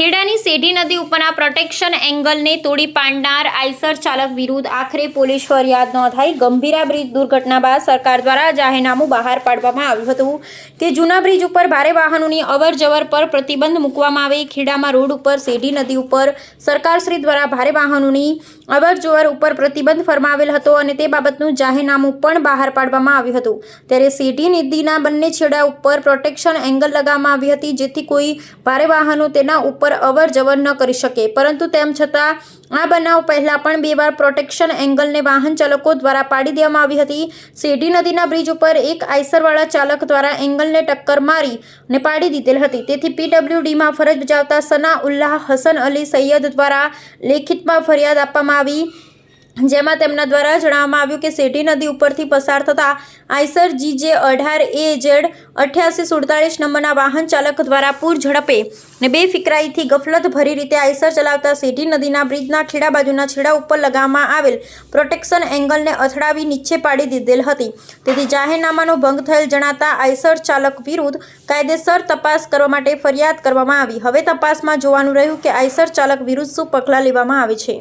ખેડાની સેઢી નદી ઉપરના પ્રોટેક્શન એંગલને તોડી પાડનાર આઈસર ચાલક વિરુદ્ધ આખરે પોલીસ ફરિયાદ નોંધાઈ. ગંભીરા બ્રિજ દુર્ઘટના બાદ સરકાર દ્વારા જાહેરનામું બહાર પાડવામાં આવ્યું હતું કે જૂના બ્રિજ ઉપર ભારે વાહનોની અવર જવર પર પ્રતિબંધ મૂકવામાં આવે. ખેડામાં રોડ ઉપર સેઢી નદી ઉપર સરકારશ્રી દ્વારા ભારે વાહનોની અવર જવર ઉપર પ્રતિબંધ ફરમાવેલ હતો અને તે બાબતનું જાહેરનામું પણ બહાર પાડવામાં આવ્યું હતું. ત્યારે સેઢી નદીના બંને છેડા ઉપર પ્રોટેક્શન એંગલ લગાવવામાં આવી હતી, જેથી કોઈ ભારે વાહનો તેના ઉપર અવર જવર ન કરી શકે. પરંતુ તેમ છતાં, આ બનાવ પહેલા પણ બે વાર પ્રોટેક્શન એંગલને વાહન ચાલકો દ્વારા પાડી દેવામાં આવી હતી. સેઢી નદીના બ્રિજ ઉપર એક આઈસરવાળા ચાલક દ્વારા એંગલને ટક્કર મારી ને પાડી દીધેલ હતી. તેથી પીડબ્લ્યુડીમાં ફરજ બજાવતા સના ઉલ્લાહ હસન અલી સૈયદ દ્વારા લેખિતમાં ફરિયાદ આપવામાં આવી. જેમાં તેમના દ્વારા જણાવવામાં આવ્યું કે સેઢી નદી ઉપરથી પસાર થતા આઈસર જીજે અઢાર એ જેડ અઠ્યાસી સુડતાલીસ નંબરના વાહન ચાલક દ્વારા પૂર ઝડપે ને બે ફિકરાઈથી ગફલત ભરી રીતે આઈસર ચલાવતા સેઢી નદીના બ્રિજના ખેડા બાજુના છેડા ઉપર લગાવવામાં આવેલ પ્રોટેક્શન એંગલને અથડાવી નીચે પાડી દીધેલ હતી. તેથી જાહેરનામાનો ભંગ થયેલ જણાતા આઈસર ચાલક વિરુદ્ધ કાયદેસર તપાસ કરવા માટે ફરિયાદ કરવામાં આવી. હવે તપાસમાં જોવાનું રહ્યું કે આઈસર ચાલક વિરુદ્ધ શું પગલાં લેવામાં આવે છે.